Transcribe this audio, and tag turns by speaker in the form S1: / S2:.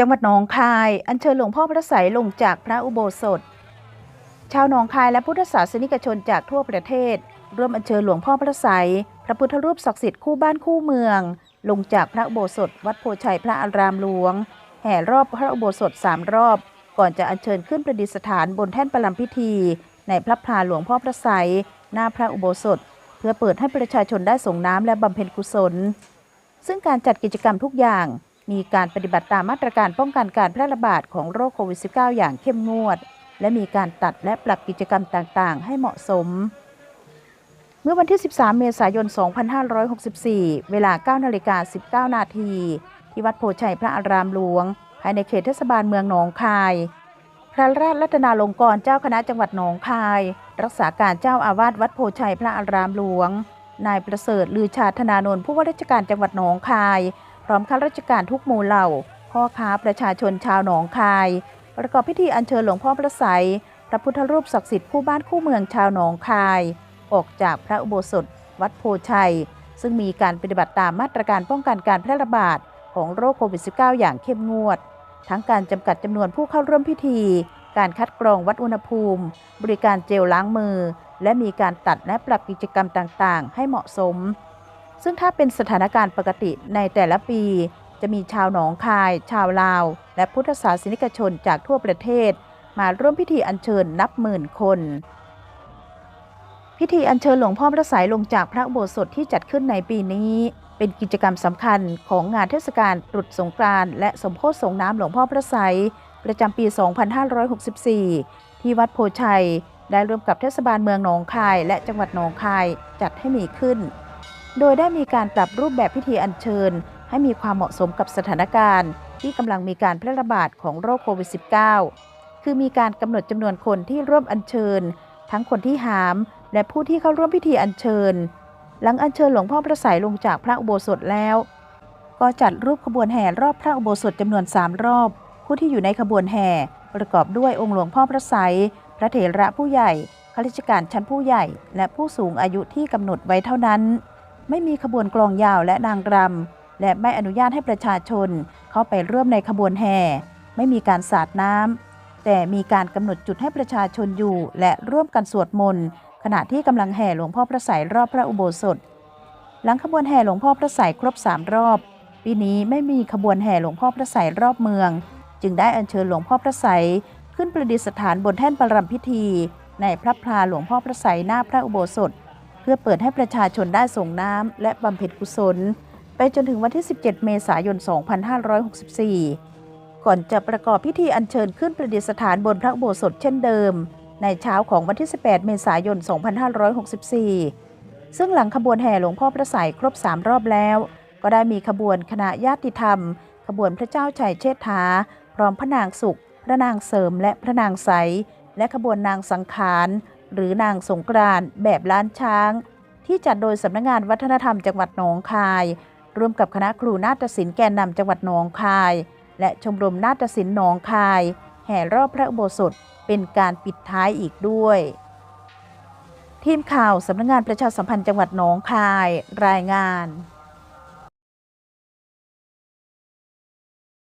S1: จังหวัดหนองคาย อัญเชิญหลวงพ่อพระไสยลงจากพระอุโบสถ ชาวหนองคายและพุทธศาสนิกชนจากทั่วประเทศ ร่วมอัญเชิญหลวงพ่อพระไสยพระพุทธรูปศักดิ์สิทธิ์คู่บ้านคู่เมือง ลงจากพระอุโบสถ วัดโพชัยพระอารามหลวง แห่รอบพระอุโบสถสามรอบ ก่อนจะอัญเชิญขึ้นประดิษฐานบนแท่นประลัมพิธี ในพระพลาหลวงพ่อพระไสยหน้าพระอุโบสถ เพื่อเปิดให้ประชาชนได้ส่งน้ำและบำเพ็ญกุศล ซึ่งการจัดกิจกรรมทุกอย่าง มีการปฏิบัติตามมาตรการป้องกันการแพร่ระบาดของโรคโควิด -19 อย่างเข้มงวด และมีการตัดและปรับกิจกรรมต่างๆ ให้เหมาะสม เมื่อวันที่ 13 เมษายน 2564 เวลา 9 นาฬิกา 19 นาที ที่วัดโพชัยพระอารามหลวง ภายในเขตเทศบาลเมืองหนองคาย พระราชรัตนาลงกรณ์เจ้าคณะจังหวัดหนองคาย รักษาการเจ้าอาวาสวัดโพชัยพระอารามหลวง นายประเสริฐลือชาธนานนท์ผู้ว่าราชการจังหวัดหนองคาย ร้อมข้าราชการทุกหมู่เหล่า พ่อค้าประชาชนชาวหนองคาย ประกอบพิธีอัญเชิญหลวงพ่อพระไสยพระพุทธรูปศักดิ์สิทธิ์คู่บ้านคู่เมืองชาวหนองคาย ออกจากพระอุโบสถ วัดโพชัย ซึ่งมีการปฏิบัติตามมาตรการป้องกันการแพร่ระบาดของโรคโควิด -19 อย่างเข้มงวด ทั้งการจำกัดจำนวนผู้เข้าร่วมพิธี การคัดกรองวัดอุณหภูมิ บริการเจลล้างมือ และมีการตัดและปรับกิจกรรมต่างๆ ให้เหมาะสม ซึ่งถ้าเป็นสถานการณ์ปกติในแต่ละปี จะมีชาวหนองคาย ชาวลาว และพุทธศาสนิกชนจากทั่วประเทศ มาร่วมพิธีอัญเชิญนับหมื่นคน พิธีอัญเชิญหลวงพ่อพระไสยลงจากพระโบสถที่จัดขึ้นในปีนี้ เป็นกิจกรรมสำคัญของงานเทศกาลตรุษสงกรานต์และสมโพธิสงน้ำหลวงพ่อพระไสยประจำปี 2564 ที่วัดโพชัย ได้ร่วมกับเทศบาลเมืองหนองคาย และจังหวัดหนองคายจัดให้มีขึ้น โดยได้มีการปรับรูปแบบพิธีอัญเชิญ ให้มีความเหมาะสมกับสถานการณ์ ที่กำลังมีการแพร่ระบาดของโรคโควิด -19 คือมีการกำหนดจำนวนคนที่ร่วมอัญเชิญ ทั้งคนที่หาม และผู้ที่เข้าร่วมพิธีอัญเชิญ หลังอัญเชิญหลวงพ่อพระไสยลงจากพระอุโบสถแล้ว ก็จัดรูปขบวนแห่รอบพระอุโบสถจำนวน 3 รอบ ผู้ที่อยู่ในขบวนแห่ประกอบด้วยองค์หลวงพ่อพระไสยพระเถระผู้ใหญ่ข้าราชการชั้นผู้ใหญ่ และผู้สูงอายุที่กำหนดไว้เท่านั้น ไม่มีขบวนกลองยาวและนางรำ และไม่อนุญาตให้ประชาชนเข้าไปร่วมในขบวนแห่ ไม่มีการสาดน้ำ แต่มีการกำหนดจุดให้ประชาชนอยู่ และร่วมกันสวดมนต์ขณะที่กำลังแห่หลวงพ่อพระไสยรอบพระอุโบสถ หลังขบวนแห่หลวงพ่อพระไสยครบสามรอบ ปีนี้ไม่มีขบวนแห่หลวงพ่อพระไสยรอบเมือง จึงได้อัญเชิญหลวงพ่อพระไสยขึ้นประดิษฐานบนแท่นประรำพิธี ในพระพลาหลวงพ่อพระไสยหน้าพระอุโบสถ พื่อเปิดให้ประชาชนได้ส่งน้ำและบำเพ็ญกุศล ไปจนถึงวันที่ 17 เมษายน 2564 ก่อนจะประกอบพิธีอัญเชิญขึ้นประดิษฐานบนพระโบสถเช่นเดิม ในเช้าของวันที่ 18 เมษายน 2564 ซึ่งหลังขบวนแห่หลวงพ่อพระไสยครบ 3 รอบแล้ว ก็ได้มีขบวนคณะญาติธรรม ขบวนพระเจ้าชัยเชษฐา พร้อมพระนางสุข พระนางเสริมและพระนางใสและขบวนนางสังขาร หรือนางสงกรานแบบล้านช้าง ที่จัดโดยสำนักงานวัฒนธรรมจังหวัดหนองคาย ร่วมกับคณะครูนาฏศิลป์แกนนำจังหวัดหนองคาย และชมรมนาฏศิลป์หนองคาย แห่รอบพระอุโบสถเป็นการปิดท้ายอีกด้วย ทีมข่าวสำนักงานประชาสัมพันธ์จังหวัดหนองคาย รายงาน